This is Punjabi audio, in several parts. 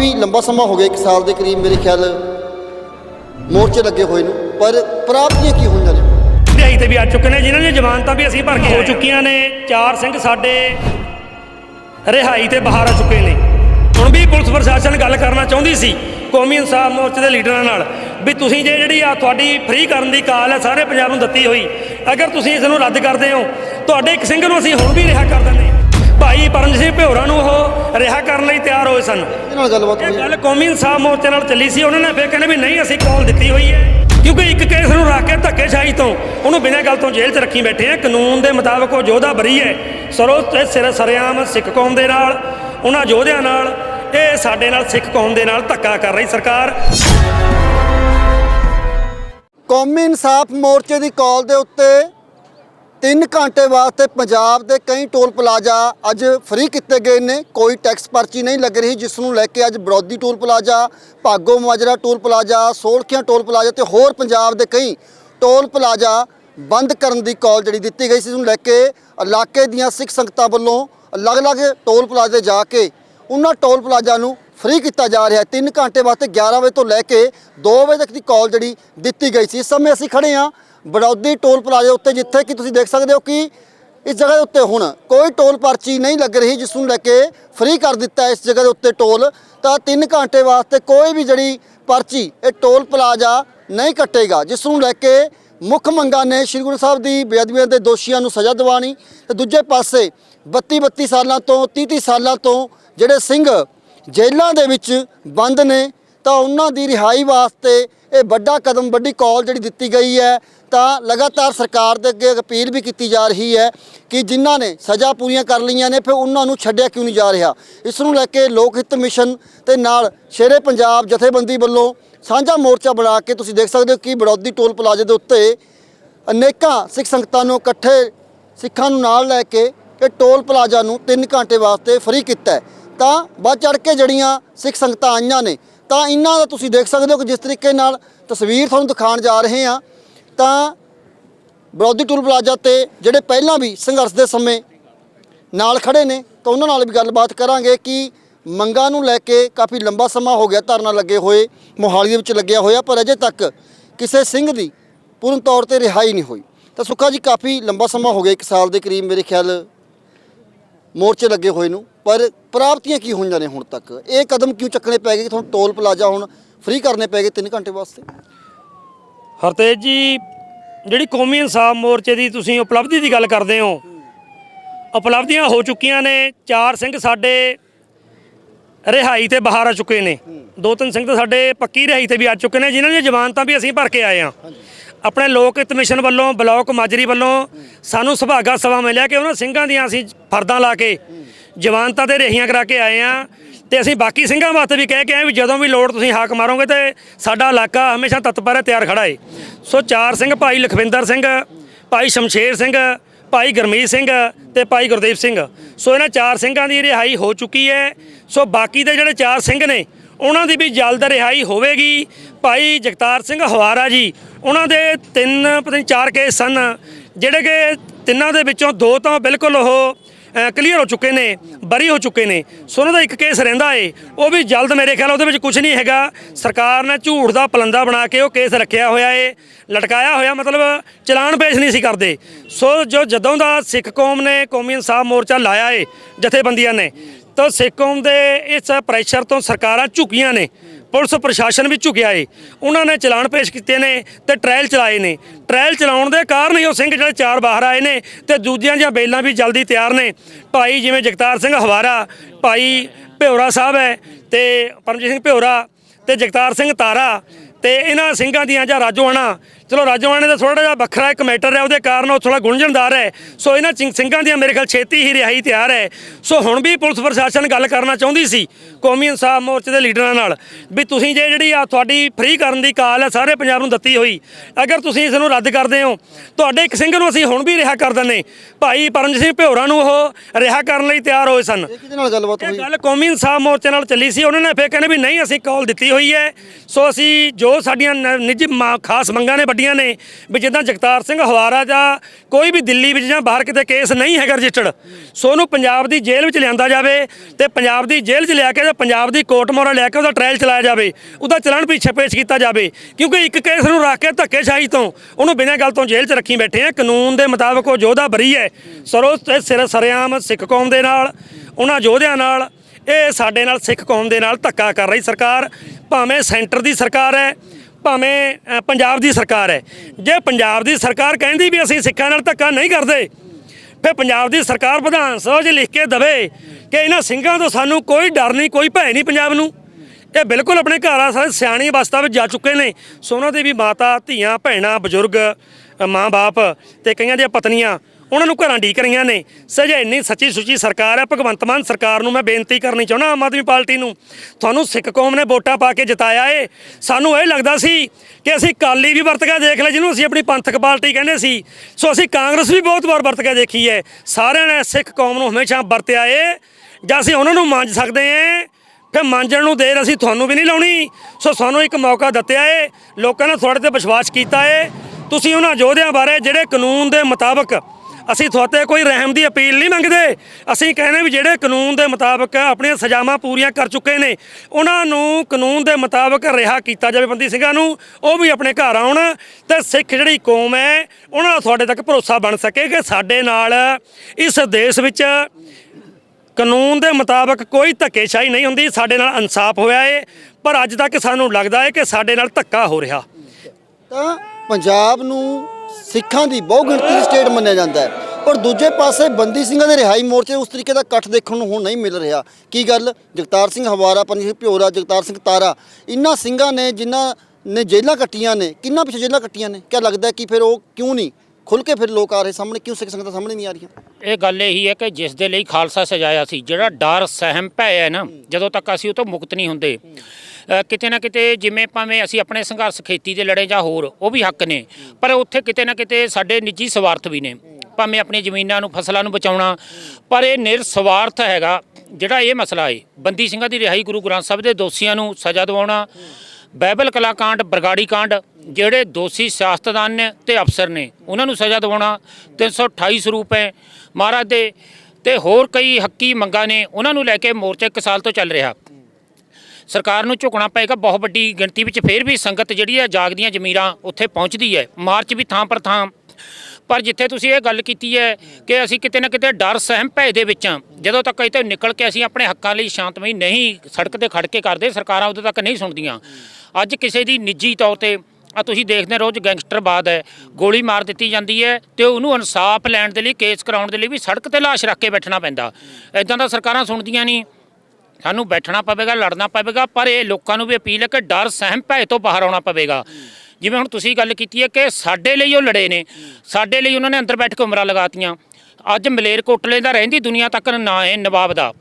ਕਾਫੀ ਲੰਬਾ ਸਮਾਂ ਹੋ ਗਿਆ ਇੱਕ ਸਾਲ ਦੇ ਕਰੀਬ ਮੇਰੇ ਖਿਆਲ ਮੋਰਚੇ ਲੱਗੇ ਹੋਏ ਨੂੰ ਪਰ ਪ੍ਰਾਪਤੀਆਂ ਕੀ ਹੋਈਆਂ ਨੇ? ਦਿਹਾਈ ਤੇ ਵੀ ਆ ਚੁੱਕੇ ਨੇ ਜਿਨ੍ਹਾਂ ਦੀਆਂ ਜ਼ਮਾਨਤਾਂ ਵੀ ਅਸੀਂ ਭਰ ਕੇ ਹੋ ਚੁੱਕੀਆਂ ਨੇ ਚਾਰ ਸਿੰਘ ਸਾਡੇ ਰਿਹਾਈ ਤੇ ਬਾਹਰ ਆ ਚੁੱਕੇ ਨੇ। ਹੁਣ ਵੀ ਪੁਲਿਸ ਪ੍ਰਸ਼ਾਸਨ ਗੱਲ ਕਰਨਾ ਚਾਹੁੰਦੀ ਸੀ ਕੌਮੀ ਇਨਸਾਫ ਮੋਰਚੇ ਦੇ ਲੀਡਰਾਂ ਨਾਲ ਵੀ ਤੁਸੀਂ ਜੇ ਜਿਹੜੀ ਆ ਤੁਹਾਡੀ ਫ੍ਰੀ ਕਰਨ ਦੀ ਕਾਲ ਹੈ ਸਾਰੇ ਪੰਜਾਬ ਨੂੰ ਦਿੱਤੀ ਹੋਈ ਅਗਰ ਤੁਸੀਂ ਇਸ ਨੂੰ ਰੱਦ ਕਰਦੇ ਹੋ ਤੁਹਾਡੇ ਇੱਕ ਸਿੰਘ ਨੂੰ ਅਸੀਂ ਹੁਣ ਵੀ ਰਿਹਾ ਕਰ ਦਿੰਦੇ ਭਾਈ ਪਰਮਜੀਤ ਭਿਓਰਾ ਨੂੰ ਉਹ ਰਿਹਾ ਕਰਨ ਲਈ ਤਿਆਰ ਹੋਏ ਸਨ। ਇਹਦੇ ਨਾਲ ਗੱਲਬਾਤ ਇਹ ਹੋਈ ਗੱਲ ਕੌਮੀ ਇਨਸਾਫ ਮੋਰਚੇ ਨਾਲ ਚੱਲੀ ਸੀ। ਉਹਨਾਂ ਨੇ ਫਿਰ ਕਹਿੰਦੇ ਵੀ ਨਹੀਂ ਅਸੀਂ ਕਾਲ ਦਿੱਤੀ ਹੋਈ ਹੈ। ਕਿਉਂਕਿ ਇੱਕ ਕੇਸ ਨੂੰ ਰੱਖ ਕੇ ਧੱਕੇਸ਼ਾਹੀ ਤੋਂ ਉਹਨੂੰ ਬਿਨਾਂ ਗੱਲ ਤੋਂ ਜੇਲ੍ਹ 'ਚ ਰੱਖੀ ਬੈਠੇ ਆ। ਕਾਨੂੰਨ ਦੇ ਮੁਤਾਬਕ ਉਹ ਯੋਧਾ ਬਰੀ ਹੈ। ਸਰੋ ਤੇ ਸਿਰ ਸਰਿਆਮ ਸਿੱਖ ਕੌਮ ਦੇ ਨਾਲ ਉਹਨਾਂ ਯੋਧਿਆਂ ਨਾਲ ਇਹ ਸਾਡੇ ਨਾਲ ਸਿੱਖ ਕੌਮ ਦੇ ਨਾਲ ਧੱਕਾ ਕਰ ਰਹੀ ਸਰਕਾਰ। ਕੌਮੀ ਇਨਸਾਫ ਮੋਰਚੇ ਦੀ ਕਾਲ ਦੇ ਉੱਤੇ 3 ਘੰਟੇ ਵਾਸਤੇ ਪੰਜਾਬ ਦੇ ਕਈ ਟੋਲ ਪਲਾਜ਼ਾ ਅੱਜ ਫ੍ਰੀ ਕੀਤੇ ਗਏ ਨੇ। ਕੋਈ ਟੈਕਸ ਪਰਚੀ ਨਹੀਂ ਲੱਗ ਰਹੀ, ਜਿਸ ਨੂੰ ਲੈ ਕੇ ਅੱਜ Baraudi toll plaza, Bhago Majra toll plaza, Solkhian toll plaza ਤੇ ਹੋਰ ਪੰਜਾਬ ਦੇ ਕਈ ਟੋਲ ਪਲਾਜ਼ਾ ਬੰਦ ਕਰਨ ਦੀ ਕਾਲ ਜਿਹੜੀ ਦਿੱਤੀ ਗਈ ਸੀ ਇਸ ਨੂੰ ਲੈ ਕੇ ਇਲਾਕੇ ਦੀਆਂ ਸਿੱਖ ਸੰਗਤਾਂ ਵੱਲੋਂ ਅਲੱਗ-ਅਲੱਗ ਟੋਲ ਪਲਾਜ਼ੇ ਜਾ ਕੇ ਉਹਨਾਂ ਟੋਲ ਪਲਾਜ਼ਾ ਨੂੰ ਫ੍ਰੀ ਕੀਤਾ ਜਾ ਰਿਹਾ ਹੈ। 3 ਘੰਟੇ ਵਾਸਤੇ 11 ਵਜੇ ਤੋਂ ਲੈ ਕੇ 2 ਵਜੇ ਤੱਕ ਦੀ ਕਾਲ ਜਿਹੜੀ ਦਿੱਤੀ ਗਈ ਸੀ। ਇਸ ਸਮੇਂ ਅਸੀਂ ਖੜੇ ਹਾਂ। ਬੜੌਦੀ ਟੋਲ ਪਲਾਜ਼ੇ ਉੱਤੇ ਜਿੱਥੇ ਕਿ ਤੁਸੀਂ ਦੇਖ ਸਕਦੇ ਹੋ ਕਿ ਇਸ ਜਗ੍ਹਾ ਦੇ ਉੱਤੇ ਹੁਣ ਕੋਈ ਟੋਲ ਪਰਚੀ ਨਹੀਂ ਲੱਗ ਰਹੀ ਜਿਸ ਨੂੰ ਲੈ ਕੇ ਫ੍ਰੀ ਕਰ ਦਿੱਤਾ ਇਸ ਜਗ੍ਹਾ ਦੇ ਉੱਤੇ ਟੋਲ, ਤਾਂ 3 ਘੰਟੇ ਵਾਸਤੇ ਕੋਈ ਵੀ ਜਿਹੜੀ ਪਰਚੀ ਇਹ ਟੋਲ ਪਲਾਜ਼ਾ ਨਹੀਂ ਕੱਟੇਗਾ, ਜਿਸ ਨੂੰ ਲੈ ਕੇ ਮੁੱਖ ਮੰਗਾਂ ਨੇ ਸ਼੍ਰੀ ਗੁਰੂ ਸਾਹਿਬ ਦੀ ਬੇਅਦਬੀਆਂ ਦੇ ਦੋਸ਼ੀਆਂ ਨੂੰ ਸਜ਼ਾ ਦਿਵਾਣੀ ਤੇ ਦੂਜੇ ਪਾਸੇ 32 32 ਸਾਲਾਂ ਤੋਂ 30 30 ਸਾਲਾਂ ਤੋਂ ਜਿਹੜੇ ਸਿੰਘ ਜੇਲ੍ਹਾਂ ਦੇ ਵਿੱਚ ਬੰਦ ਨੇ, ਤਾਂ ਉਹਨਾਂ ਦੀ ਰਿਹਾਈ ਵਾਸਤੇ ਇਹ ਵੱਡਾ ਕਦਮ, ਵੱਡੀ ਕਾਲ ਜਿਹੜੀ ਦਿੱਤੀ ਗਈ ਹੈ, ਤਾਂ ਲਗਾਤਾਰ ਸਰਕਾਰ ਦੇ ਅੱਗੇ ਅਪੀਲ ਵੀ ਕੀਤੀ ਜਾ ਰਹੀ ਹੈ ਕਿ ਜਿਨ੍ਹਾਂ ਨੇ ਸਜ਼ਾ ਪੂਰੀਆਂ ਕਰ ਲਈਆਂ ਨੇ, ਫਿਰ ਉਹਨਾਂ ਨੂੰ ਛੱਡਿਆ ਕਿਉਂ ਨਹੀਂ ਜਾ ਰਿਹਾ? ਇਸ ਨੂੰ ਲੈ ਕੇ ਲੋਕ ਹਿੱਤ ਮਿਸ਼ਨ ਤੇ ਨਾਲ ਸ਼ੇਰੇ ਪੰਜਾਬ ਜਥੇਬੰਦੀ ਵੱਲੋਂ ਸਾਂਝਾ ਮੋਰਚਾ ਬਣਾ ਕੇ ਤੁਸੀਂ ਦੇਖ ਸਕਦੇ ਹੋ ਕਿ ਬੜੌਦੀ ਟੋਲ ਪਲਾਜ਼ੇ ਦੇ ਉੱਤੇ ਅਨੇਕਾਂ ਸਿੱਖ ਸੰਗਤਾਂ ਨੂੰ ਇਕੱਠੇ ਸਿੱਖਾਂ ਨੂੰ ਨਾਲ ਲੈ ਕੇ ਇਹ ਟੋਲ ਪਲਾਜ਼ਾ ਨੂੰ 3 ਘੰਟੇ ਵਾਸਤੇ ਫ੍ਰੀ ਕੀਤਾ ਤਾਂ ਵੱਧ ਚੜ ਕੇ ਜਿਹੜੀਆਂ ਸਿੱਖ ਸੰਗਤਾਂ ਆਈਆਂ ਨੇ ਤਾਂ ਇਹਨਾਂ ਦਾ ਤੁਸੀਂ ਦੇਖ ਸਕਦੇ ਹੋ ਕਿ ਜਿਸ ਤਰੀਕੇ ਨਾਲ ਤਸਵੀਰ ਤੁਹਾਨੂੰ ਦਿਖਾਉਣ ਜਾ ਰਹੇ ਹਾਂ, ਤਾਂ ਬਰੌਦੀ ਟੂਲ ਪਲਾਜ਼ਾ ਤੇ ਜਿਹੜੇ ਪਹਿਲਾਂ ਵੀ ਸੰਘਰਸ਼ ਦੇ ਸਮੇਂ ਨਾਲ ਖੜੇ ਨੇ, ਤਾਂ ਉਹਨਾਂ ਨਾਲ ਵੀ ਗੱਲਬਾਤ ਕਰਾਂਗੇ ਕਿ ਮੰਗਾਂ ਨੂੰ ਲੈ ਕੇ ਕਾਫੀ ਲੰਬਾ ਸਮਾਂ ਹੋ ਗਿਆ ਧਰਨਾ ਲੱਗੇ ਹੋਏ, ਮੋਹਾਲੀ ਦੇ ਵਿੱਚ ਲੱਗਿਆ ਹੋਇਆ, ਪਰ ਅਜੇ ਤੱਕ ਕਿਸੇ ਸਿੰਘ ਦੀ ਪੂਰਨ ਤੌਰ ਤੇ ਰਿਹਾਈ ਨਹੀਂ ਹੋਈ। ਤਾਂ ਸੁੱਖਾ ਜੀ, ਕਾਫੀ ਲੰਬਾ ਸਮਾਂ ਹੋ ਗਿਆ ਇੱਕ ਸਾਲ ਦੇ ਕਰੀਬ ਮੇਰੇ ਖਿਆਲ ਮੋਰਚੇ ਲੱਗੇ ਹੋਏ ਨੂੰ। ਪਰ ਪ੍ਰਾਪਤੀਆਂ ਕੀ ਹੋਈਆਂ ਨੇ ਹੁਣ ਤੱਕ? ਇਹ ਕਦਮ ਕਿਉਂ ਚੱਕਣੇ ਪੈ ਗਏ ਕਿ ਤੁਹਾਨੂੰ ਟੋਲ ਪਲਾਜ਼ਾ ਹੁਣ ਫ੍ਰੀ ਕਰਨੇ ਪੈ ਗਏ 3 ਘੰਟੇ ਵਾਸਤੇ? ਹਰਤੇਜ ਜੀ ਜਿਹੜੀ ਕੌਮੀ ਇਨਸਾਫ ਮੋਰਚੇ ਦੀ ਤੁਸੀਂ ਉਪਲਬਧੀ ਦੀ ਗੱਲ ਕਰਦੇ ਹੋ ਉਪਲਬਧੀਆਂ ਹੋ ਚੁੱਕੀਆਂ ਨੇ ਚਾਰ ਸਿੰਘ ਸਾਡੇ ਰਿਹਾਈ ਤੇ ਬਾਹਰ ਆ ਚੁੱਕੇ ਨੇ। ਦੋ ਤਿੰਨ ਸਿੰਘ ਤਾਂ ਸਾਡੇ ਪੱਕੀ ਰਿਹਾਈ ਤੇ ਵੀ ਆ ਚੁੱਕੇ ਨੇ ਜਿਨ੍ਹਾਂ ਦੀਆਂ ਜ਼ਮਾਨਤਾਂ ਵੀ ਅਸੀਂ ਭਰ ਕੇ ਆਏ ਆ ਆਪਣੇ ਲੋਕ ਹਿੱਤ ਮਿਸ਼ਨ ਵੱਲੋਂ ਬਲਾਕ ਮਾਜਰੀ ਵੱਲੋਂ ਸਾਨੂੰ ਸੁਭਾਗਾ ਸਭਾ ਮਿਲਿਆ ਕਿ ਉਹਨਾਂ ਸਿੰਘਾਂ ਦੀਆਂ ਅਸੀਂ ਫਰਦਾਂ ਲਾ ਕੇ ਜ਼ਮਾਨਤਾਂ ਤੇ ਰਿਹਾਈਆਂ ਕਰਾ ਕੇ ਆਏ ਆ ਤੇ ਅਸੀਂ ਬਾਕੀ ਸਿੰਘਾਂ ਵਾਸਤੇ ਵੀ ਕਹਿ ਕੇ ਆਏ ਵੀ ਜਦੋਂ ਵੀ ਲੋੜ ਤੁਸੀਂ ਹਾਕ ਮਾਰੋਗੇ ਤੇ ਸਾਡਾ ਇਲਾਕਾ ਹਮੇਸ਼ਾ ਤਤਪਰ ਹੈ, ਤਿਆਰ ਖੜਾ ਏ। ਸੋ ਚਾਰ ਸਿੰਘ, ਭਾਈ ਲਖਵਿੰਦਰ ਸਿੰਘ, ਭਾਈ ਸ਼ਮਸ਼ੇਰ ਸਿੰਘ, ਭਾਈ ਗਰਮੀਤ ਸਿੰਘ ਤੇ ਭਾਈ ਗੁਰਦੀਪ ਸਿੰਘ। ਸੋ ਇਹਨਾਂ ਚਾਰ ਸਿੰਘਾਂ ਦੀ ਰਿਹਾਈ ਹੋ ਚੁੱਕੀ ਹੈ। ਸੋ ਬਾਕੀ ਦੇ ਜਿਹੜੇ ਚਾਰ ਸਿੰਘ ਨੇ, ਉਹਨਾਂ ਦੀ ਵੀ ਜਲਦ ਰਿਹਾਈ ਹੋਵੇਗੀ। ਭਾਈ ਜਗਤਾਰ ਸਿੰਘ ਹਵਾਰਾ ਜੀ, ਉਹਨਾਂ ਦੇ ਤਿੰਨ, ਪਤਾ ਨਹੀਂ ਚਾਰ ਕੇਸ ਸਨ, ਜਿਹੜੇ ਕਿ ਤਿੰਨਾਂ ਦੇ ਵਿੱਚੋਂ ਦੋ ਤਾਂ ਬਿਲਕੁਲ ਉਹ ਕਲੀਅਰ ਹੋ ਚੁੱਕੇ ਨੇ, ਬਰੀ ਹੋ ਚੁੱਕੇ ਨੇ। ਸੋ ਉਹਨਾਂ ਦਾ ਇੱਕ ਕੇਸ ਰਹਿੰਦਾ ਏ। ਉਹ ਵੀ ਜਲਦ ਮੇਰੇ ਖਿਆਲ ਉਹਦੇ ਵਿੱਚ ਕੁਝ ਨਹੀਂ ਹੈਗਾ। ਸਰਕਾਰ ਨੇ ਝੂਠ ਦਾ ਪਲੰਦਾ ਬਣਾ ਕੇ ਉਹ ਕੇਸ ਰੱਖਿਆ ਹੋਇਆ ਏ। ਲਟਕਾਇਆ ਹੋਇਆ, ਮਤਲਬ ਚਲਾਨ ਪੇਸ਼ ਨਹੀਂ ਸੀ ਕਰਦੇ। ਸੋ ਜੋ ਜਦੋਂ ਦਾ ਸਿੱਖ ਕੌਮ ਨੇ ਕੌਮੀ ਇਨਸਾਫ ਮੋਰਚਾ ਲਾਇਆ ਏ, ਜਥੇਬੰਦੀਆਂ ਨੇ ਤਾਂ ਸਿੱਖ ਕੌਮ ਦੇ ਇਸ ਪ੍ਰੈਸ਼ਰ ਤੋਂ ਸਰਕਾਰਾਂ ਝੁਕੀਆਂ ਨੇ, ਪੁਲਿਸ ਪ੍ਰਸ਼ਾਸਨ ਵੀ ਝੁਕਿਆ ਏ। ਉਹਨਾਂ ਨੇ ਚਲਾਨ ਪੇਸ਼ ਕੀਤੇ ਨੇ ਤੇ ਟ੍ਰਾਇਲ ਚਲਾਏ ਨੇ। ਟ੍ਰਾਇਲ ਚਲਾਉਣ ਦੇ ਕਾਰਨ ਹੀ ਉਹ ਸਿੰਘ ਜਿਹੜੇ ਚਾਰ ਬਾਹਰ ਆਏ ਨੇ ਤੇ ਦੂਜਿਆਂ ਦੀਆਂ ਬੇਲਾਂ ਵੀ ਜਲਦੀ ਤਿਆਰ ਨੇ। ਭਾਈ ਜਿਵੇਂ ਜਗਤਾਰ ਸਿੰਘ ਹਵਾਰਾ, ਭਾਈ ਭਿਉਰਾ ਸਾਹਿਬ ਹੈ ਤੇ ਪਰਮਜੀਤ ਸਿੰਘ ਭਿਉਰਾ ਤੇ ਜਗਤਾਰ ਸਿੰਘ ਤਾਰਾ ਤੇ ਇਹਨਾਂ ਸਿੰਘਾਂ ਦੀਆਂ ਜਾਂ ਰਾਜੋਆਣਾ ਚਲੋ ਰਾਜੋਆਣੇ ਦਾ ਥੋੜਾ ਜਿਹਾ ਵੱਖਰਾ ਇੱਕ ਮੈਟਰ ਹੈ ਉਹਦੇ ਕਾਰਨ ਉਹ ਥੋੜਾ ਗੁੰਝਣਦਾਰ ਹੈ। ਸੋ ਇਹਨਾਂ ਸਿੰਘ- ਸਿੰਘਾਂ ਦੀਆਂ ਮੇਰੇ ਖਿਆਲ ਛੇਤੀ ਹੀ ਰਿਹਾਈ ਤਿਆਰ ਹੈ। ਸੋ ਹੁਣ ਵੀ ਪੁਲਿਸ ਪ੍ਰਸ਼ਾਸਨ ਗੱਲ ਕਰਨਾ ਚਾਹੁੰਦੀ ਸੀ ਕੌਮੀ ਇਨਸਾਫ ਮੋਰਚੇ ਦੇ ਲੀਡਰਾਂ ਨਾਲ ਵੀ ਤੁਸੀਂ ਜੇ ਜਿਹੜੀ ਆ ਤੁਹਾਡੀ ਫ੍ਰੀ ਕਰਨ ਦੀ ਕਾਲ ਹੈ ਸਾਰੇ ਪੰਜਾਬ ਨੂੰ ਦਿੱਤੀ ਹੋਈ ਅਗਰ ਤੁਸੀਂ ਇਸ ਨੂੰ ਰੱਦ ਕਰਦੇ ਹੋ ਤੁਹਾਡੇ ਇੱਕ ਸਿੰਘ ਨੂੰ ਅਸੀਂ ਹੁਣ ਵੀ ਰਿਹਾ ਕਰ ਦਿੰਨੇ ਭਾਈ ਪਰਮਜੀਤ ਸਿੰਘ ਭਿਓਰਾ ਨੂੰ ਉਹ ਰਿਹਾ ਕਰਨ ਲਈ ਤਿਆਰ ਹੋਏ ਸਨ। ਕਿਹਦੇ ਨਾਲ ਗੱਲਬਾਤ ਹੋਈ? ਗੱਲ ਕੌਮੀ ਇਨਸਾਫ ਮੋਰਚੇ ਨਾਲ ਚੱਲੀ ਸੀ ਉਹਨਾਂ ਨੇ ਫੇਰ ਕਹਿੰਦੇ ਵੀ ਨਹੀਂ ਅਸੀਂ ਕਾਲ ਦਿੱਤੀ ਹੋਈ ਹੈ। ਸੋ ਅਸੀਂ ਜੋ ਸਾਡੀਆਂ ਨਿੱਜੀ ਮਾ- ਖਾਸ ਮੰਗਾਂ ਨੇ ਵੱਡੀਆਂ ਨੇ ਵੀ ਜਿੱਦਾਂ ਜਗਤਾਰ ਸਿੰਘ ਹਵਾਰਾ ਜਾਂ ਕੋਈ ਵੀ ਦਿੱਲੀ ਵਿੱਚ ਜਾਂ ਬਾਹਰ ਕਿਤੇ ਕੇਸ ਨਹੀਂ ਹੈਗਾ ਰਜਿਸਟਰਡ, ਸੋ ਉਹਨੂੰ ਪੰਜਾਬ ਦੀ ਜੇਲ੍ਹ ਵਿੱਚ ਲਿਆਂਦਾ ਜਾਵੇ ਤੇ ਪੰਜਾਬ ਦੀ ਜੇਲ੍ਹ 'ਚ ਲਿਆ ਕੇ ਤੇ ਪੰਜਾਬ ਦੀ ਕੋਰਟ ਮੋਹਰਾ ਲਿਆ ਕੇ ਉਹਦਾ ਟ੍ਰਾਇਲ ਚਲਾਇਆ ਜਾਵੇ, ਉਹਦਾ ਚਲਾਨ ਪਿੱਛੇ ਪੇਸ਼ ਕੀਤਾ ਜਾਵੇ, ਕਿਉਂਕਿ ਇੱਕ ਕੇਸ ਨੂੰ ਰੱਖ ਕੇ ਧੱਕੇਸ਼ਾਹੀ ਤੋਂ ਉਹਨੂੰ ਬਿਨਾਂ ਗੱਲ ਤੋਂ ਜੇਲ੍ਹ 'ਚ ਰੱਖੀ ਬੈਠੇ ਆ, ਕਾਨੂੰਨ ਦੇ ਮੁਤਾਬਕ ਉਹ ਯੋਧਾ ਬਰੀ ਹੈ, ਸਰੋ ਸਿਰ ਸਰਿਆਮ ਸਿੱਖ ਕੌਮ ਦੇ ਨਾਲ, ਉਹਨਾਂ ਯੋਧਿਆਂ ਨਾਲ, ਇਹ ਸਾਡੇ ਨਾਲ ਸਿੱਖ ਕੌਮ ਦੇ ਨਾਲ ਧੱਕਾ ਕਰ ਰਹੀ ਸਰਕਾਰ, ਭਾਵੇਂ ਸੈਂਟਰ ਦੀ ਸਰਕਾਰ ਹੈ ਭਾਵੇਂ ਅ, ਪੰਜਾਬ ਦੀ ਸਰਕਾਰ ਹੈ। ਜੇ ਪੰਜਾਬ ਦੀ ਸਰਕਾਰ ਕਹਿੰਦੀ ਵੀ ਅਸੀਂ ਸਿੱਖਾਂ ਨਾਲ ਧੱਕਾ ਨਹੀਂ ਕਰਦੇ ਫਿਰ ਪੰਜਾਬ ਦੀ ਸਰਕਾਰ ਵਿਧਾਨ ਸਭਾ 'ਚ ਲਿਖ ਕੇ ਦਵੇ ਕਿ ਇਹਨਾਂ ਸਿੰਘਾਂ ਤੋਂ ਸਾਨੂੰ ਕੋਈ ਡਰ ਨਹੀਂ ਕੋਈ ਭੈ ਨਹੀਂ ਪੰਜਾਬ ਨੂੰ। ਇਹ ਬਿਲਕੁਲ ਆਪਣੇ ਘਰ ਆ ਸਾਰੇ ਸਿਆਣੀ ਅਵਸਥਾ ਵਿੱਚ ਜਾ ਚੁੱਕੇ ਨੇ। ਸੋ ਉਹਨਾਂ ਦੇ ਵੀ ਮਾਤਾ ਧੀਆਂ ਭੈਣਾਂ ਬਜ਼ੁਰਗ ਅ, ਮਾਂ-ਬਾਪ ਤੇ ਕਈਆਂ ਦੀਆਂ ਪਤਨੀਆਂ ਉਹਨਾਂ ਨੂੰ ਘਰਾਂ ਢੀਕ ਰਹੀਆਂ ਨੇ। ਸਜੇ ਇੰਨੀ ਸੱਚੀ ਸੁੱਚੀ ਸਰਕਾਰ ਹੈ, ਭਗਵੰਤ ਮਾਨ ਸਰਕਾਰ ਨੂੰ ਮੈਂ ਬੇਨਤੀ ਕਰਨੀ ਚਾਹੁੰਦਾ ਆਮ ਆਦਮੀ ਪਾਰਟੀ ਨੂੰ। ਤੁਹਾਨੂੰ ਸਿੱਖ ਕੌਮ ਨੇ ਵੋਟਾਂ ਪਾ ਕੇ ਜਿਤਾਇਆ ਏ। ਸਾਨੂੰ ਇਹ ਲੱਗਦਾ ਸੀ ਕਿ ਅਸੀਂ ਕਾਲੀ ਵੀ ਵਰਤ ਕੇ ਦੇਖ ਲਿਆ, ਜਿਹਨੂੰ ਅਸੀਂ ਆਪਣੀ ਪੰਥਕ ਪਾਰਟੀ ਕਹਿੰਦੇ ਸੀ। ਸੋ ਅਸੀਂ ਕਾਂਗਰਸ ਵੀ ਬਹੁਤ ਵਾਰ ਵਰਤ ਕੇ ਦੇਖੀ ਹੈ ਸਾਰਿਆਂ ਨੇ ਸਿੱਖ ਕੌਮ ਨੂੰ ਹਮੇਸ਼ਾ ਵਰਤਿਆ ਏ। ਜਾਂ ਅਸੀਂ ਉਹਨਾਂ ਨੂੰ ਮੰਨ ਸਕਦੇ ਆਂ ਫਿਰ ਮਾਂਜਣ ਨੂੰ ਦੇਰ ਅਸੀਂ ਤੁਹਾਨੂੰ ਵੀ ਨਹੀਂ ਲਾਉਣੀ। ਸੋ ਸਾਨੂੰ ਇੱਕ ਮੌਕਾ ਦਿੱਤਾ ਏ। ਲੋਕਾਂ ਨੇ ਤੁਹਾਡੇ ਤੇ ਵਿਸ਼ਵਾਸ ਕੀਤਾ ਏ। ਤੁਸੀਂ ਉਹਨਾਂ ਯੋਧਿਆਂ ਬਾਰੇ ਜਿਹੜੇ ਕਾਨੂੰਨ ਦੇ ਮੁਤਾਬਕ ਅਸੀਂ ਤੁਹਾਤੇ ਕੋਈ ਰਹਿਮ ਦੀ ਅਪੀਲ ਨਹੀਂ ਮੰਗਦੇ। ਅਸੀਂ ਕਹਿੰਦੇ ਵੀ ਜਿਹੜੇ ਕਾਨੂੰਨ ਦੇ ਮੁਤਾਬਕ ਆਪਣੀਆਂ ਸਜ਼ਾਵਾਂ ਪੂਰੀਆਂ ਕਰ ਚੁੱਕੇ ਨੇ, ਉਹਨਾਂ ਨੂੰ ਕਾਨੂੰਨ ਦੇ ਮੁਤਾਬਕ ਰਿਹਾ ਕੀਤਾ ਜਾਵੇ ਬੰਦੀ ਸਿੰਘਾਂ ਨੂੰ, ਉਹ ਵੀ ਆਪਣੇ ਘਰ ਆਉਣ ਤੇ ਸਿੱਖ ਜਿਹੜੀ ਕੌਮ ਹੈ, ਉਹਨਾਂ ਦਾ ਤੁਹਾਡੇ ਤੱਕ ਭਰੋਸਾ ਬਣ ਸਕੇ ਕਿ ਸਾਡੇ ਨਾਲ ਇਸ ਦੇਸ਼ ਵਿੱਚ ਕਾਨੂੰਨ ਦੇ ਮੁਤਾਬਕ ਕੋਈ ਧੱਕੇਸ਼ਾਹੀ ਨਹੀਂ ਹੁੰਦੀ, ਸਾਡੇ ਨਾਲ ਇਨਸਾਫ ਹੋਇਆ ਏ, ਪਰ ਅੱਜ ਤੱਕ ਸਾਨੂੰ ਲੱਗਦਾ ਹੈ ਕਿ ਸਾਡੇ ਨਾਲ ਧੱਕਾ ਹੋ ਰਿਹਾ। ਤਾਂ ਪੰਜਾਬ ਨੂੰ ਸਿੱਖਾਂ ਦੀ ਬਹੁਗਿਣਤੀ ਦੀ ਸਟੇਟ ਮੰਨਿਆ ਜਾਂਦਾ ਹੈ। ਪਰ ਦੂਜੇ ਪਾਸੇ ਬੰਦੀ ਸਿੰਘਾਂ ਦੇ ਰਿਹਾਈ ਮੋਰਚੇ ਉਸ ਤਰੀਕੇ ਦਾ ਇਕੱਠ ਦੇਖਣ ਨੂੰ ਹੁਣ ਨਹੀਂ ਮਿਲ ਰਿਹਾ। ਕੀ ਗੱਲ? ਜਗਤਾਰ ਸਿੰਘ ਹਵਾਰਾ ਪਰਮਜੀਤ ਭਿਓਰਾ, ਜਗਤਾਰ ਸਿੰਘ ਤਾਰਾ, ਇਨ੍ਹਾਂ ਸਿੰਘਾਂ ਨੇ ਜਿਨ੍ਹਾਂ ਨੇ ਜੇਲ੍ਹਾਂ ਕੱਟੀਆਂ ਨੇ, ਕਿੰਨਾ ਪਿੱਛੇ ਜੇਲ੍ਹਾਂ ਕੱਟੀਆਂ ਨੇ? ਕਿਆ ਲੱਗਦਾ ਕਿ ਫਿਰ ਉਹ ਕਿਉਂ ਨਹੀਂ? ਖੁੱਲ ਕੇ ਫਿਰ ਲੋਕ ਆ ਰਹੇ ਸਾਹਮਣੇ ਕਿਉਂ ਸਿੱਖ ਸੰਗਤਾਂ ਸਾਹਮਣੇ ਨਹੀਂ ਆ ਰਹੀਆਂ? ਇਹ ਗੱਲ ਇਹੀ ਹੈ ਕਿ ਜਿਸ ਦੇ ਲਈ ਖਾਲਸਾ ਸਜਾਇਆ ਸੀ ਜਿਹੜਾ ਡਰ ਸਹਿਮ ਭੈ ਹੈ ਨਾ ਜਦੋਂ ਤੱਕ ਅਸੀਂ ਉਹ ਤੋਂ ਮੁਕਤ ਨਹੀਂ ਹੁੰਦੇ ਕਿਤੇ ਨਾ ਕਿਤੇ ਜਿਵੇਂ ਭਾਵੇਂ ਅਸੀਂ ਆਪਣੇ ਸੰਘਰਸ਼ ਖੇਤੀ ਦੇ ਲੜੇ ਜਾਂ ਹੋਰ ਉਹ ਵੀ ਹੱਕ ਨੇ ਪਰ ਉੱਥੇ ਕਿਤੇ ਨਾ ਕਿਤੇ ਸਾਡੇ ਨਿੱਜੀ ਸਵਾਰਥ ਵੀ ਨੇ ਭਾਵੇਂ ਆਪਣੀ ਜ਼ਮੀਨਾਂ ਨੂੰ ਫਸਲਾਂ ਨੂੰ ਬਚਾਉਣਾ ਪਰ ਇਹ ਨਿਰਸਵਾਰਥ ਹੈਗਾ ਜਿਹੜਾ ਇਹ ਮਸਲਾ ਹੈ ਬੰਦੀ ਸਿੰਘਾਂ ਦੀ ਰਿਹਾਈ ਗੁਰੂ ਗ੍ਰੰਥ ਸਾਹਿਬ ਦੇ ਦੋਸ਼ੀਆਂ ਨੂੰ ਸਜ਼ਾ ਦਿਵਾਉਣਾ ਬਾਈਬਲ ਕਲਾਕਾਂਡ, ਬਰਗਾੜੀ ਕਾਂਡ, ਜਿਹੜੇ ਦੋਸ਼ੀ ਸਿਆਸਤਦਾਨ ਨੇ ਤੇ ਅਫਸਰ ਨੇ, ਉਹਨਾਂ ਨੂੰ ਸਜ਼ਾ ਦਿਵਾਉਣਾ 328 ਸਰੂਪ ਹੈ। ਮਹਾਰਾਜ ਦੇ ਤੇ ਹੋਰ ਕਈ ਹੱਕੀ ਮੰਗਾਂ ਨੇ, ਉਹਨਾਂ ਨੂੰ ਲੈ ਕੇ ਮੋਰਚਾ ਇੱਕ ਸਾਲ ਤੋਂ ਚੱਲ ਰਿਹਾ। ਸਰਕਾਰ ਨੂੰ ਝੁਕਣਾ ਪਏਗਾ ਬਹੁਤ ਵੱਡੀ ਗਿਣਤੀ ਵਿੱਚ, ਫੇਰ ਵੀ ਸੰਗਤ ਜਿਹੜੀ ਹੈ ਜਾਗਦੀਆਂ ਜ਼ਮੀਰਾਂ ਉੱਥੇ ਪਹੁੰਚਦੀ ਹੈ। ਮਾਰਚ ਵੀ ਥਾਂ ਪਰ ਥਾਂ ਪਰ ਜਿੱਥੇ ਤੁਸੀਂ ਇਹ ਗੱਲ ਕੀਤੀ ਹੈ ਕਿ ਅਸੀਂ ਕਿਤੇ ਨਾ ਕਿਤੇ ਡਰ ਸਹਿਮ ਭੈ ਦੇ ਵਿੱਚ ਹਾਂ। ਜਦੋਂ ਤੱਕ ਇੱਥੇ ਨਿਕਲ ਕੇ ਅਸੀਂ ਆਪਣੇ ਹੱਕਾਂ ਲਈ ਸ਼ਾਂਤਮਈ ਨਹੀਂ, ਸੜਕ ਤੇ ਖੜ ਕੇ ਕਰਦੇ, ਸਰਕਾਰਾਂ ਉਦੋਂ ਤੱਕ ਨਹੀਂ ਸੁਣਦੀਆਂ। ਅੱਜ ਕਿਸੇ ਦੀ ਨਿੱਜੀ ਤੌਰ ਤੇ ਆ ਤੁਸੀਂ ਦੇਖਦੇ ਹੋ ਰੋਜ਼ ਗੈਂਗਸਟਰਵਾਦ ਹੈ, ਗੋਲੀ ਮਾਰ ਦਿੱਤੀ ਜਾਂਦੀ ਹੈ ਤੇ ਉਹਨੂੰ ਇਨਸਾਫ ਲੈਣ ਦੇ ਲਈ, ਕੇਸ ਕਰਾਉਣ ਦੇ ਲਈ ਵੀ ਸੜਕ ਤੇ ਲਾਸ਼ ਰੱਖ ਕੇ ਬੈਠਣਾ ਪੈਂਦਾ। ਇਦਾਂ ਦਾ ਸਰਕਾਰਾਂ ਸੁਣਦੀਆਂ ਨਹੀਂ। ਸਾਨੂੰ ਬੈਠਣਾ ਪਵੇਗਾ, ਲੜਨਾ ਪਵੇਗਾ, ਪਰ ਇਹ ਲੋਕਾਂ ਨੂੰ ਵੀ ਅਪੀਲ ਹੈ ਕਿ ਡਰ ਸਹਿਮ ਭੈ ਤੋਂ ਬਾਹਰ ਆਉਣਾ ਪਵੇਗਾ। ਜਿਵੇਂ ਹੁਣ ਤੁਸੀਂ ਗੱਲ ਕੀਤੀ ਹੈ ਕਿ ਸਾਡੇ ਲਈ ਉਹ ਲੜੇ ਨੇ, ਸਾਡੇ ਲਈ ਉਹਨਾਂ ਨੇ ਅੰਦਰ ਬੈਠ ਕੇ ਉਮਰਾਂ ਲਗਾਤੀਆਂ। ਅੱਜ ਮਲੇਰ ਕੋਟਲੇ ਦਾ ਰਹਿੰਦੀ ਦੁਨੀਆ ਤੱਕ ਨਾਂ ਹੈ ਨਵਾਬ ਦਾ।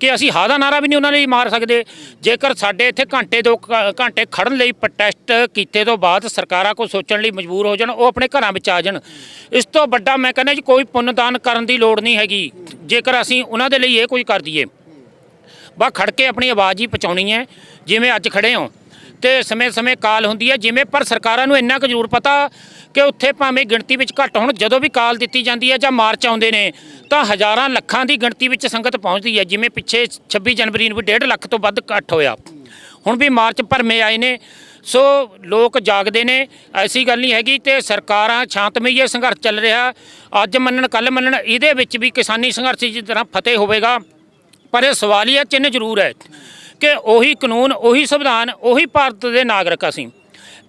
ਕਿ ਅਸੀਂ ਹਾ ਦਾ ਨਾਰਾ ਵੀ ਨਹੀਂ ਉਹਨਾਂ ਲਈ ਮਾਰ ਸਕਦੇ। ਜੇਕਰ ਸਾਡੇ ਇੱਥੇ ਘੰਟੇ ਦੋ ਘੰਟੇ ਖੜਨ ਲਈ ਪ੍ਰੋਟੈਸਟ ਕੀਤੇ ਤੋਂ ਬਾਅਦ ਸਰਕਾਰਾਂ ਕੋ ਸੋਚਣ ਲਈ ਮਜਬੂਰ ਹੋ ਜਾਣ, ਉਹ ਆਪਣੇ ਘਰਾਂ ਵਿੱਚ ਆ ਜਾਣ। ਇਸ ਤੋਂ ਵੱਡਾ ਮੈਂ ਕਹਿੰਦਾ ਜੀ ਕੋਈ ਪੁੰਨਦਾਨ ਕਰਨ ਦੀ ਲੋੜ ਨਹੀਂ ਹੈਗੀ। ਜੇਕਰ ਅਸੀਂ ਉਹਨਾਂ ਦੇ ਲਈ ਇਹ ਕੋਈ ਕਰ ਦਈਏ। ਬਾ ਖੜ ਕੇ ਆਪਣੀ ਆਵਾਜ਼ ਹੀ ਪਹੁੰਚਾਉਣੀ ਹੈ। ਜਿਵੇਂ ਅੱਜ ਖੜੇ ਹਾਂ। ਤੇ ਸਮੇਂ-ਸਮੇਂ ਕਾਲ ਹੁੰਦੀ ਹੈ, ਜਿਵੇਂ ਪਰ ਸਰਕਾਰਾਂ ਨੂੰ ਇੰਨਾ ਕੁ ਜ਼ਰੂਰ ਪਤਾ ਕਿ ਉੱਥੇ ਭਾਵੇਂ ਗਿਣਤੀ ਵਿੱਚ ਘੱਟ ਹੋਣ, ਜਦੋਂ ਵੀ ਕਾਲ ਦਿੱਤੀ ਜਾਂਦੀ ਹੈ ਜਾਂ ਮਾਰਚ ਆਉਂਦੇ ਨੇ, ਤਾਂ ਹਜ਼ਾਰਾਂ ਲੱਖਾਂ ਦੀ ਗਿਣਤੀ ਵਿੱਚ ਸੰਗਤ ਪਹੁੰਚਦੀ ਹੈ, ਜਿਵੇਂ ਪਿੱਛੇ 26 ਜਨਵਰੀ ਨੂੰ ਵੀ 1.5 ਲੱਖ ਤੋਂ ਵੱਧ ਇਕੱਠ ਹੋਇਆ। ਹੁਣ ਵੀ ਮਾਰਚ ਭਰਮੇ ਆਏ ਨੇ, ਸੋ ਲੋਕ ਜਾਗਦੇ ਨੇ, ਐਸੀ ਗੱਲ ਨਹੀਂ ਹੈਗੀ ਤੇ ਸਰਕਾਰਾਂ ਸ਼ਾਂਤਮਈ ਇਹ ਸੰਘਰਸ਼ ਚੱਲ ਰਿਹਾ। ਅੱਜ ਮੰਨਣ ਕੱਲ ਮੰਨਣ, ਇਹਦੇ ਵਿੱਚ ਵੀ ਕਿਸਾਨੀ ਸੰਘਰਸ਼ ਜਿਸ ਤਰ੍ਹਾਂ ਫਤਿਹ ਹੋਵੇਗਾ, ਪਰ ਇਹ ਸਵਾਲੀਆ ਚਿੰਨ੍ਹ ਜ਼ਰੂਰ ਹੈ। ਕਿ ਉਹੀ ਕਾਨੂੰਨ, ਉਹੀ ਸੰਵਿਧਾਨ, ਉਹੀ ਭਾਰਤ ਦੇ ਨਾਗਰਿਕ ਅਸੀਂ।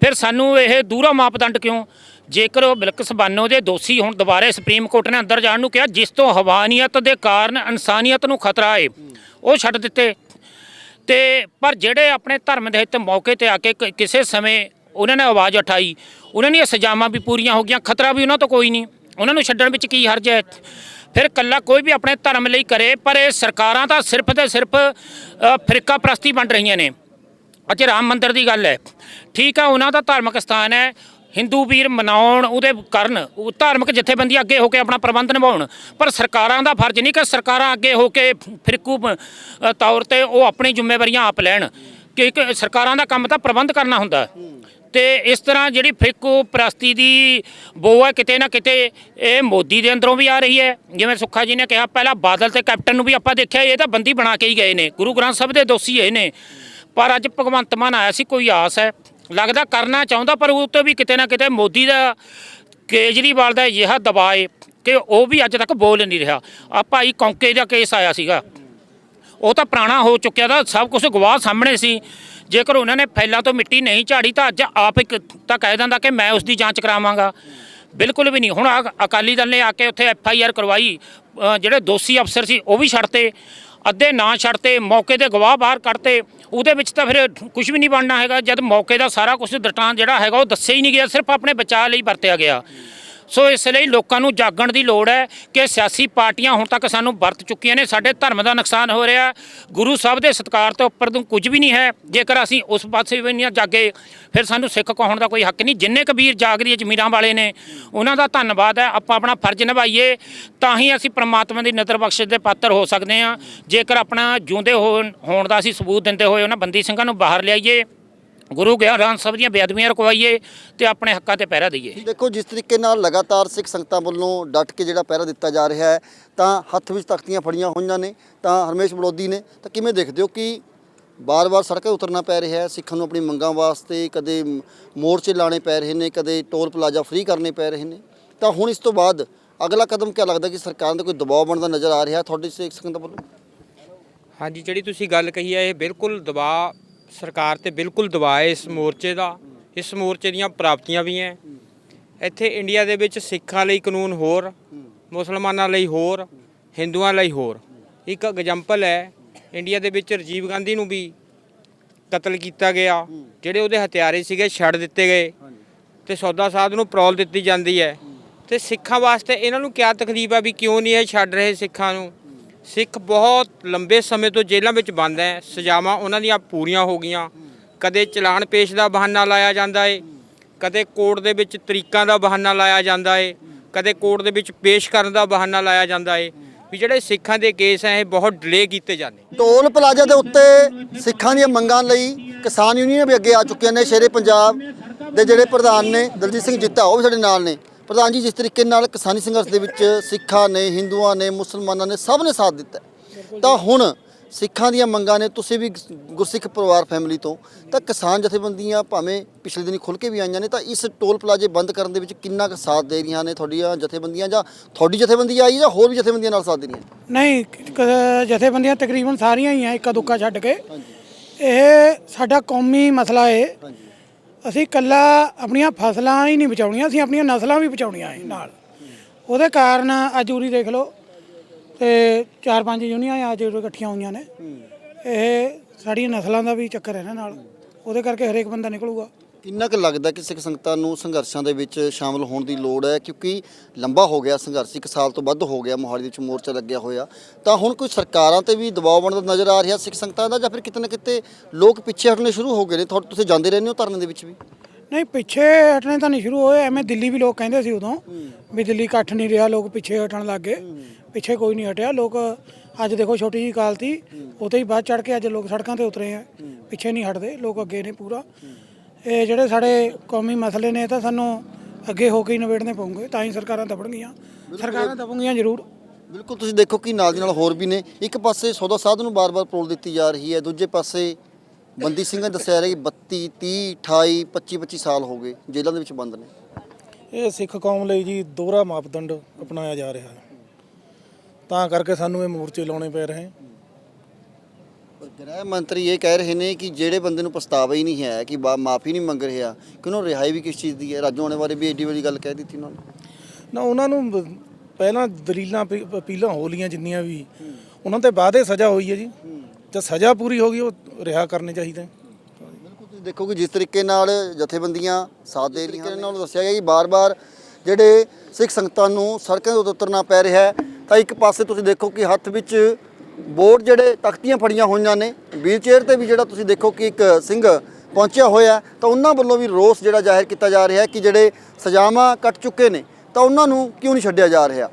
ਫਿਰ ਸਾਨੂੰ ਇਹ ਦੂਰਾ ਮਾਪਦੰਡ ਕਿਉਂ? ਜੇਕਰ ਉਹ ਬਿਲਕਸ ਬਾਨੋ ਦੇ ਦੋਸ਼ੀ ਹੁਣ ਦੁਬਾਰੇ ਸੁਪਰੀਮ ਕੋਰਟ ਨੇ ਅੰਦਰ ਜਾਣ ਨੂੰ ਕਿਹਾ, ਜਿਸ ਤੋਂ ਹਵਾਨੀਅਤ ਦੇ ਕਾਰਨ ਇਨਸਾਨੀਅਤ ਨੂੰ ਖਤਰਾ ਹੈ, ਉਹ ਛੱਡ ਦਿੱਤੇ। ਤੇ ਪਰ ਜਿਹੜੇ ਆਪਣੇ ਧਰਮ ਦੇ ਹਿੱਤ ਮੌਕੇ ਤੇ ਆ ਕੇ ਕ- ਕਿਸੇ ਸਮੇਂ ਉਹਨਾਂ ਨੇ ਆਵਾਜ਼ ਉਠਾਈ, ਉਹਨਾਂ ਦੀਆਂ ਸਜ਼ਾਵਾਂ ਵੀ ਪੂਰੀਆਂ ਹੋ ਗਈਆਂ, ਖਤਰਾ ਵੀ ਉਹਨਾਂ ਤੋਂ ਕੋਈ ਨਹੀਂ। ਉਹਨਾਂ ਨੂੰ ਛੱਡਣ ਵਿੱਚ ਕੀ ਹਰਜ ਹੈ? ਫਿਰ ਕੱਲਾ ਕੋਈ ਵੀ ਆਪਣੇ ਧਰਮ ਲਈ ਕਰੇ, ਪਰ ਇਹ ਸਰਕਾਰਾਂ ਤਾਂ ਸਿਰਫ ਤੇ ਸਿਰਫ ਫਿਰਕਾ ਪ੍ਰਸਤੀ ਬਣ ਰਹੀਆਂ ਨੇ। ਅੱਜ ਰਾਮ ਮੰਦਿਰ ਦੀ ਗੱਲ ਹੈ। ਠੀਕ ਆ, ਉਹਨਾਂ ਦਾ ਧਾਰਮਿਕ ਸਥਾਨ ਹੈ। ਹਿੰਦੂ ਵੀਰ ਮਨਾਉਣ ਉਹਦੇ ਕਰਨ, ਉਹ ਧਾਰਮਿਕ ਜਥੇਬੰਦੀਆਂ ਅੱਗੇ ਹੋ ਕੇ ਆਪਣਾ ਪ੍ਰਬੰਧ ਨਿਭਾਉਣ। ਪਰ ਸਰਕਾਰਾਂ ਦਾ ਫਰਜ਼ ਨਹੀਂ ਕਿ ਸਰਕਾਰਾਂ ਅੱਗੇ ਹੋ ਕੇ ਫਿਰਕੂ ਤੌਰ ਤੇ ਉਹ ਆਪਣੀ ਜ਼ਿੰਮੇਵਾਰੀਆਂ ਆਪ ਲੈਣ। ਕਿ ਕਿ ਸਰਕਾਰਾਂ ਦਾ ਕੰਮ ਤਾਂ ਪ੍ਰਬੰਧ ਕਰਨਾ ਹੁੰਦਾ। ਤੇ ਇਸ ਤਰ੍ਹਾਂ ਜਿਹੜੀ ਫਿੱਕੂ ਪ੍ਰਸਤੀ ਦੀ ਬੋ ਹੈ ਕਿਤੇ ਨਾ ਕਿਤੇ ਇਹ ਮੋਦੀ ਦੇ ਅੰਦਰੋਂ ਵੀ ਆ ਰਹੀ ਹੈ। ਜਿਵੇਂ ਸੁੱਖਾ ਜੀ ਨੇ ਕਿਹਾ, ਪਹਿਲਾਂ ਬਾਦਲ ਤੇ ਕੈਪਟਨ ਨੂੰ ਵੀ ਆਪਾਂ ਦੇਖਿਆ, ਇਹ ਤਾਂ ਬੰਦੀ ਬਣਾ ਕੇ ਹੀ ਗਏ ਨੇ। ਗੁਰੂ ਗ੍ਰੰਥ ਸਾਹਿਬ ਦੇ ਦੋਸ਼ੀ ਇਹ ਨੇ। ਪਰ ਅੱਜ ਭਗਵੰਤ ਮਾਨ ਆਇਆ ਸੀ, ਕੋਈ ਆਸ ਹੈ। ਲੱਗਦਾ ਕਰਨਾ ਚਾਹੁੰਦਾ, ਪਰ ਉਹ ਤੋਂ ਵੀ ਕਿਤੇ ਨਾ ਕਿਤੇ ਮੋਦੀ ਦਾ ਕੇਜਰੀਵਾਲ ਦਾ ਅਜਿਹਾ ਦਬਾਅ ਕਿ ਉਹ ਵੀ ਅੱਜ ਤੱਕ ਬੋਲ ਨਹੀਂ ਰਿਹਾ। ਆ ਭਾਈ ਕੌਂਕੇ ਦਾ ਕੇਸ ਆਇਆ ਸੀਗਾ। ਉਹ ਤਾਂ ਪੁਰਾਣਾ ਹੋ ਚੁੱਕਿਆ ਦਾ ਸਭ ਕੁਝ ਗਵਾਹ ਸਾਹਮਣੇ ਸੀ। ਜੇਕਰ ਉਹਨਾਂ ਨੇ ਫੈਲਾਂ ਤੋਂ ਮਿੱਟੀ ਨਹੀਂ ਝਾੜੀ ਤਾਂ ਅੱਜ ਆਪ ਇੱਕ ਤਾਂ ਕਹਿ ਦਿੰਦਾ ਕਿ ਮੈਂ ਉਸ ਦੀ ਜਾਂਚ ਕਰਾਵਾਂਗਾ। ਬਿਲਕੁਲ ਵੀ ਨਹੀਂ। ਹੁਣ ਅਕਾਲੀ ਦਲ ਨੇ ਆ ਕੇ ਉੱਥੇ ਐਫ ਆਈ ਆਰ ਕਰਵਾਈ। ਜਿਹੜੇ ਦੋਸ਼ੀ ਅਫਸਰ ਸੀ, ਉਹ ਵੀ ਛੱਡਤੇ। ਅੱਧੇ ਨਾ ਛੱਡਤੇ, ਮੌਕੇ ਦੇ ਗਵਾਹ ਬਾਹਰ ਕੱਢਤੇ। ਉਹਦੇ ਵਿੱਚ ਤਾਂ ਫਿਰ ਕੁਝ ਵੀ ਨਹੀਂ ਬਣਨਾ ਹੈਗਾ। ਜਦ ਮੌਕੇ ਦਾ ਸਾਰਾ ਕੁਝ ਦਟਾਂ ਜਿਹੜਾ ਹੈਗਾ, ਉਹ ਦੱਸਿਆ ਹੀ ਨਹੀਂ ਗਿਆ। ਸਿਰਫ ਆਪਣੇ ਬਚਾਅ ਲਈ ਵਰਤਿਆ ਗਿਆ। ਸੋ ਇਸ ਲਈ ਲੋਕਾਂ ਨੂੰ ਜਾਗਣ ਦੀ ਲੋੜ ਹੈ ਕਿ ਸਿਆਸੀ ਪਾਰਟੀਆਂ ਹੁਣ ਤੱਕ ਸਾਨੂੰ ਵਰਤ ਚੁੱਕੀਆਂ ਨੇ। ਸਾਡੇ ਧਰਮ ਦਾ ਨੁਕਸਾਨ ਹੋ ਰਿਹਾ। ਗੁਰੂ ਸਾਹਿਬ ਦੇ ਸਤਕਾਰ ਤੋਂ ਉੱਪਰ ਤੋਂ ਕੁਝ ਵੀ ਨਹੀਂ ਹੈ। ਜੇਕਰ ਅਸੀਂ ਉਸ ਪਾਸੇ ਵੀ ਨਹੀਂ ਜਾਗੇ, ਫਿਰ ਸਾਨੂੰ ਸਿੱਖ ਕਹਾਉਣ ਦਾ ਕੋਈ ਹੱਕ ਨਹੀਂ। ਜਿੰਨੇ ਕਬੀਰ ਜਾਗਦੀ ਹੈ ਜ਼ਮੀਰਾਂ ਵਾਲੇ ਨੇ, ਉਹਨਾਂ ਦਾ ਧੰਨਵਾਦ ਹੈ। ਆਪਾਂ ਆਪਣਾ ਫਰਜ਼ ਨਿਭਾਈਏ, ਤਾਂ ਹੀ ਅਸੀਂ ਪ੍ਰਮਾਤਮਾ ਦੀ ਨਜ਼ਰ ਬਖਸ਼ਿਸ਼ ਦੇ ਪਾਤਰ ਹੋ ਸਕਦੇ ਹਾਂ। ਜੇਕਰ ਆਪਣਾ ਜਿਉਂਦੇ ਹੋਣ ਹੋਣ ਦਾ ਅਸੀਂ ਸਬੂਤ ਦਿੰਦੇ ਹੋਏ ਉਹਨਾਂ ਬੰਦੀ ਸਿੰਘਾਂ ਨੂੰ ਬਾਹਰ ਲਿਆਈਏ। ਗੁਰੂ ਗ੍ਰੰਥ ਸਾਹਿਬ ਦੀਆਂ ਬੇਅਦਬੀਆਂ ਰਕਵਾਈਏ ਤੇ ਆਪਣੇ ਹੱਕਾਂ ਤੇ ਪਹਿਰਾ ਦਈਏ। ਦੇਖੋ ਜਿਸ ਤਰੀਕੇ ਨਾਲ ਲਗਾਤਾਰ ਸਿੱਖ ਸੰਗਤਾਂ ਵੱਲੋਂ ਡਟ ਕੇ ਜਿਹੜਾ ਪਹਿਰਾ ਦਿੱਤਾ ਜਾ ਰਿਹਾ ਹੈ ਤਾਂ ਹੱਥ ਵਿੱਚ ਤਖਤੀਆਂ ਫੜੀਆਂ ਹੋਈਆਂ ਨੇ ਤਾਂ ਹਰਮੇਸ਼ ਬਲੋਦੀ ਨੇ ਤਾਂ ਕਿਵੇਂ ਦੇਖਦੇ ਹੋ ਕਿ ਬਾਰ-ਬਾਰ ਸੜਕਾਂ ਉਤਰਨਾ ਪੈ ਰਿਹਾ ਹੈ ਸਿੱਖਾਂ ਨੂੰ ਆਪਣੀ ਮੰਗਾਂ ਵਾਸਤੇ ਕਦੇ ਮੋਰਚੇ ਲਾਣੇ ਪੈ ਰਹੇ ਨੇ ਕਦੇ ਟੋਲ ਪਲਾਜ਼ਾ ਫ੍ਰੀ ਕਰਨੇ ਪੈ ਰਹੇ ਨੇ। ਤਾਂ ਹੁਣ ਇਸ ਤੋਂ ਬਾਅਦ ਅਗਲਾ ਕਦਮ ਕੀ ਲੱਗਦਾ ਕਿ ਸਰਕਾਰ ਦਾ ਕੋਈ ਦਬਾਅ ਬਣਦਾ ਨਜ਼ਰ ਆ ਰਿਹਾ ਤੁਹਾਡੇ ਸਿੱਖ ਸੰਗਤਾਂ ਵੱਲੋਂ? ਹਾਂਜੀ ਜਿਹੜੀ ਤੁਸੀਂ ਗੱਲ ਕਹੀ ਹੈ ਇਹ ਬਿਲਕੁਲ ਦਬਾਅ ਸਰਕਾਰ ਤੇ ਬਿਲਕੁਲ ਦਬਾਅ ਹੈ ਇਸ ਮੋਰਚੇ ਦਾ। ਇਸ ਮੋਰਚੇ ਦੀਆਂ ਪ੍ਰਾਪਤੀਆਂ ਵੀ ਹੈ। ਇੱਥੇ ਇੰਡੀਆ ਦੇ ਵਿੱਚ ਸਿੱਖਾਂ ਲਈ ਕਾਨੂੰਨ ਹੋਰ, ਮੁਸਲਮਾਨਾਂ ਲਈ ਹੋਰ, ਹਿੰਦੂਆਂ ਲਈ ਹੋਰ। ਇੱਕ ਐਗਜ਼ਾਮਪਲ ਹੈ, ਇੰਡੀਆ ਦੇ ਵਿੱਚ ਰਾਜੀਵ ਗਾਂਧੀ ਨੂੰ ਵੀ ਕਤਲ ਕੀਤਾ ਗਿਆ, ਜਿਹੜੇ ਉਹਦੇ ਹਥਿਆਰੇ ਸੀਗੇ, ਛੱਡ ਦਿੱਤੇ ਗਏ। ਤੇ ਸੌਦਾ ਸਾਧ ਨੂੰ ਪ੍ਰੋਲ ਦਿੱਤੀ ਜਾਂਦੀ ਹੈ। ਤੇ ਸਿੱਖਾਂ ਵਾਸਤੇ ਇਹਨਾਂ ਨੂੰ ਕਿਆ ਤਕਲੀਫ ਆ ਵੀ ਕਿਉਂ ਨਹੀਂ ਇਹ ਛੱਡ ਰਹੇ ਸਿੱਖਾਂ ਨੂੰ? ਸਿੱਖ ਬਹੁਤ ਲੰਬੇ ਸਮੇਂ ਤੋਂ ਜੇਲ੍ਹਾਂ ਵਿੱਚ ਬੰਦ ਹੈ। ਸਜ਼ਾਵਾਂ ਉਹਨਾਂ ਦੀਆਂ ਪੂਰੀਆਂ ਹੋ ਗਈਆਂ। ਕਦੇ ਚਲਾਨ ਪੇਸ਼ ਦਾ ਬਹਾਨਾ ਲਾਇਆ ਜਾਂਦਾ ਏ। ਕਦੇ ਕੋਰਟ ਦੇ ਵਿੱਚ ਤਰੀਕਾਂ ਦਾ ਬਹਾਨਾ ਲਾਇਆ ਜਾਂਦਾ ਏ। ਕਦੇ ਕੋਰਟ ਦੇ ਵਿੱਚ ਪੇਸ਼ ਕਰਨ ਦਾ ਬਹਾਨਾ ਲਾਇਆ ਜਾਂਦਾ ਏ। ਵੀ ਜਿਹੜੇ ਸਿੱਖਾਂ ਦੇ ਕੇਸ ਹੈ, ਇਹ ਬਹੁਤ ਡਿਲੇ ਕੀਤੇ ਜਾਂਦੇ ਟੋਲ ਪਲਾਜ਼ਾ ਦੇ ਉੱਤੇ ਸਿੱਖਾਂ ਦੀਆਂ ਮੰਗਾਂ ਲਈ ਕਿਸਾਨ ਯੂਨੀਅਨ ਵੀ ਅੱਗੇ ਆ ਚੁੱਕੀਆਂ ਨੇ। ਸ਼ੇਰੇ ਪੰਜਾਬ ਦੇ ਜਿਹੜੇ ਪ੍ਰਧਾਨ ਨੇ, ਦਲਜੀਤ ਸਿੰਘ ਜਿੱਤਾ, ਉਹ ਵੀ ਸਾਡੇ ਨਾਲ ਨੇ। ਪ੍ਰਧਾਨ ਜੀ ਜਿਸ ਤਰੀਕੇ ਨਾਲ ਕਿਸਾਨੀ ਸੰਘਰਸ਼ ਦੇ ਵਿੱਚ ਸਿੱਖਾਂ ਨੇ ਹਿੰਦੂਆਂ ਨੇ ਮੁਸਲਮਾਨਾਂ ਨੇ ਸਭ ਨੇ ਸਾਥ ਦਿੱਤਾ ਹੈ। ਤਾਂ ਹੁਣ ਸਿੱਖਾਂ ਦੀਆਂ ਮੰਗਾਂ ਨੇ ਤੁਸੀਂ ਵੀ ਗੁਰਸਿੱਖ ਪਰਿਵਾਰ ਫੈਮਿਲੀ ਤੋਂ ਤਾਂ ਕਿਸਾਨ ਜਥੇਬੰਦੀਆਂ ਭਾਵੇਂ ਪਿਛਲੇ ਦਿਨੀ ਖੁੱਲ ਕੇ ਵੀ ਆਈਆਂ ਨੇ ਤਾਂ ਇਸ ਟੋਲ ਪਲਾਜ਼ੇ ਬੰਦ ਕਰਨ ਦੇ ਵਿੱਚ ਕਿੰਨਾ ਕੁ ਸਾਥ ਦੇ ਰਹੀਆਂ ਨੇ ਤੁਹਾਡੀਆਂ ਜਥੇਬੰਦੀਆਂ ਜਾਂ ਤੁਹਾਡੀ ਜਥੇਬੰਦੀ ਆਈ ਜਾਂ ਹੋਰ ਵੀ ਜਥੇਬੰਦੀਆਂ ਨਾਲ ਸਾਥ ਦੇ ਰਹੀਆਂ ਨਹੀਂ ਜਥੇਬੰਦੀਆਂ ਤਕਰੀਬਨ ਸਾਰੀਆਂ ਹੀ ਆ ਇੱਕਾ ਦੁੱਕਾ ਛੱਡ ਕੇ। ਇਹ ਸਾਡਾ ਕੌਮੀ ਮਸਲਾ ਏ। ਅਸੀਂ ਕੱਲਾ ਆਪਣੀਆਂ ਫਸਲਾਂ ਹੀ ਨਹੀਂ ਬਚਾਉਣੀਆਂ, ਅਸੀਂ ਆਪਣੀਆਂ ਨਸਲਾਂ ਵੀ ਬਚਾਉਣੀਆਂ ਏ ਨਾਲ। ਉਹਦੇ ਕਾਰਨ ਅੱਜ ਉਰੀ ਦੇਖ ਲਓ, ਤੇ ਚਾਰ ਪੰਜ ਯੂਨੀਆਂ ਅੱਜ ਉਰੇ ਇਕੱਠੀਆਂ ਹੋਈਆਂ ਨੇ। ਇਹ ਸਾਡੀਆਂ ਨਸਲਾਂ ਦਾ ਵੀ ਚੱਕਰ ਹੈ ਨਾ ਨਾਲ। ਉਹਦੇ ਕਰਕੇ ਹਰੇਕ ਬੰਦਾ ਨਿਕਲੂਗਾ। ਕਿੰਨਾ ਕੁ ਲੱਗਦਾ ਕਿ ਸਿੱਖ ਸੰਗਤਾਂ ਨੂੰ ਸੰਘਰਸ਼ਾਂ ਦੇ ਵਿੱਚ ਸ਼ਾਮਲ ਹੋਣ ਦੀ ਲੋੜ ਹੈ? ਕਿਉਂਕਿ ਲੰਬਾ ਹੋ ਗਿਆ ਸੰਘਰਸ਼ ਇੱਕ ਸਾਲ ਤੋਂ ਵੱਧ ਹੋ ਗਿਆ ਮੋਹਾਲੀ ਵਿੱਚ ਮੋਰਚਾ ਲੱਗਿਆ ਹੋਇਆ। ਤਾਂ ਹੁਣ ਕੋਈ ਸਰਕਾਰਾਂ ਤੇ ਵੀ ਦਬਾਅ ਬਣਦਾ ਨਜ਼ਰ ਆ ਰਿਹਾ ਸਿੱਖ ਸੰਗਤਾਂ ਦਾ ਜਾਂ ਫਿਰ ਕਿਤੇ ਨਾ ਕਿਤੇ ਲੋਕ ਪਿੱਛੇ ਹਟਣੇ ਸ਼ੁਰੂ ਹੋ ਗਏ ਨੇ? ਤੁਹਾ- ਤੁਸੀਂ ਜਾਂਦੇ ਰਹਿੰਦੇ ਹੋ ਧਰਨੇ ਦੇ ਵਿੱਚ ਵੀ? ਨਹੀਂ ਪਿੱਛੇ ਹਟਣੇ ਤਾਂ ਨਹੀਂ ਸ਼ੁਰੂ ਹੋਏ। ਐਵੇਂ ਦਿੱਲੀ ਵੀ ਲੋਕ ਕਹਿੰਦੇ ਸੀ ਉਦੋਂ ਵੀ ਦਿੱਲੀ ਇਕੱਠ ਨਹੀਂ ਰਿਹਾ ਲੋਕ ਪਿੱਛੇ ਹਟਣ ਲੱਗ ਗਏ। ਪਿੱਛੇ ਕੋਈ ਨਹੀਂ ਹਟਿਆ। ਲੋਕ ਅੱਜ ਦੇਖੋ ਛੋਟੀ ਜੀ ਕਾਲ ਤੀ ਉਤੇ ਹੀ ਬਾਅਦ ਚੜ ਕੇ ਅੱਜ ਲੋਕ ਸੜਕਾਂ ਤੇ ਉਤਰੇ ਆ। ਪਿੱਛੇ ਨਹੀਂ ਹਟਦੇ। ਲੋਕ ਅੱਗੇ ਨੇ ਪੂਰਾ। ਇਹ ਜਿਹੜੇ ਸਾਡੇ ਕੌਮੀ ਮਸਲੇ ਨੇ ਇਹ ਤਾਂ ਸਾਨੂੰ ਅੱਗੇ ਹੋ ਕੇ ਹੀ ਨਿਬੇੜਨੇ ਪਊਗੇ ਤਾਂ ਹੀ ਸਰਕਾਰਾਂ ਦਬਣਗੀਆਂ। ਸਰਕਾਰਾਂ ਦਬਣਗੀਆਂ ਜ਼ਰੂਰ। ਬਿਲਕੁਲ ਤੁਸੀਂ ਦੇਖੋ ਕਿ ਨਾਲ ਦੀ ਨਾਲ ਹੋਰ ਵੀ ਨੇ। ਇੱਕ ਪਾਸੇ ਸੌਦਾ ਸਾਧ ਨੂੰ ਬਾਰ-ਬਾਰ ਪਰੋਲ ਦਿੱਤੀ ਜਾ ਰਹੀ ਹੈ ਦੂਜੇ ਪਾਸੇ ਬੰਦੀ ਸਿੰਘਾਂ ਨੇ ਦੱਸਿਆ ਰਿਹਾ ਕਿ 32 30 28 25 25 ਸਾਲ ਹੋ ਗਏ ਜੇਲ੍ਹਾਂ ਦੇ ਵਿੱਚ ਬੰਦ ਨੇ। ਇਹ ਸਿੱਖ ਕੌਮ ਲਈ ਜੀ ਦੋਹਰਾ ਮਾਪਦੰਡ ਅਪਣਾਇਆ ਜਾ ਰਿਹਾ ਹੈ। ਤਾਂ ਕਰਕੇ ਸਾਨੂੰ ਇਹ ਮੋਰਚੇ ਲਾਉਣੇ ਪੈ ਰਹੇ ਪਰ ਗ੍ਰਹਿ ਮੰਤਰੀ ਇਹ ਕਹਿ ਰਹੇ ਨੇ ਕਿ ਜਿਹੜੇ ਬੰਦੇ ਨੂੰ ਪਛਤਾਵਾ ਹੀ ਨਹੀਂ ਹੈ ਕਿ ਮਾਫੀ ਨਹੀਂ ਮੰਗ ਰਿਹਾ ਕਿ ਉਹਨੂੰ ਰਿਹਾਈ ਵੀ ਕਿਸ ਚੀਜ਼ ਦੀ ਹੈ? ਰਾਜੂ ਆਣੇ ਬਾਰੇ ਵੀ ਏਡੀ ਵਾਲੀ ਗੱਲ ਕਹਿ ਦਿੱਤੀ ਉਹਨਾਂ ਨੇ। ਨਾ ਉਹਨਾਂ ਨੂੰ ਪਹਿਲਾਂ ਦਲੀਲਾਂ ਅਪੀ- ਅਪੀਲਾਂ ਹੋ ਲੀਆਂ ਜਿੰਨੀਆਂ ਵੀ। ਉਹਨਾਂ ਤੇ ਬਾਅਦ ਇਹ ਸਜ਼ਾ ਹੋਈ ਹੈ ਜੀ। ਜਦ ਸਜ਼ਾ ਪੂਰੀ ਹੋ ਗਈ ਉਹ ਰਿਹਾ ਕਰਨੇ ਚਾਹੀਦੇ। ਬਿਲਕੁਲ ਤੁਸੀਂ ਦੇਖੋ ਕਿ ਜਿਸ ਤਰੀਕੇ ਨਾਲ ਜਥੇਬੰਦੀਆਂ ਸਾਥ ਦੇ ਰਹੀਆਂ ਨੇ। ਉਹਨਾਂ ਨੂੰ ਦੱਸਿਆ ਗਿਆ ਕਿ ਬਾਰ-ਬਾਰ ਜਿਹੜੇ ਸਿੱਖ ਸੰਗਤਾਂ ਨੂੰ ਸੜਕਾਂ ਦੇ ਉੱਤੇ ਉਤਰਨਾ ਪੈ ਰਿਹਾ ਹੈ ਤਾਂ ਇੱਕ ਪਾਸੇ ਤੁਸੀਂ ਦੇਖੋ ਕਿ ਹੱਥ ਵਿੱਚ ਬੋਰਡ ਜਿਹੜੇ ਤਖਤੀਆਂ ਫੜੀਆਂ ਹੋਈਆਂ ਨੇ ਵੀਲਚੇਅਰ ਤੇ ਵੀ ਜਿਹੜਾ ਤੁਸੀਂ ਦੇਖੋ ਕਿ ਇੱਕ ਸਿੰਘ ਪਹੁੰਚਿਆ ਹੋਇਆ ਤਾਂ ਉਹਨਾਂ ਵੱਲੋਂ ਵੀ ਰੋਸ ਜਿਹੜਾ ਜ਼ਾਹਿਰ ਕੀਤਾ ਜਾ ਰਿਹਾ ਹੈ ਕਿ ਜਿਹੜੇ ਸਜ਼ਾਵਾਂ ਕੱਟ ਚੁੱਕੇ ਨੇ, ਤਾਂ ਉਹਨਾਂ ਨੂੰ ਕਿਉਂ ਨਹੀਂ ਛੱਡਿਆ ਜਾ ਰਿਹਾ?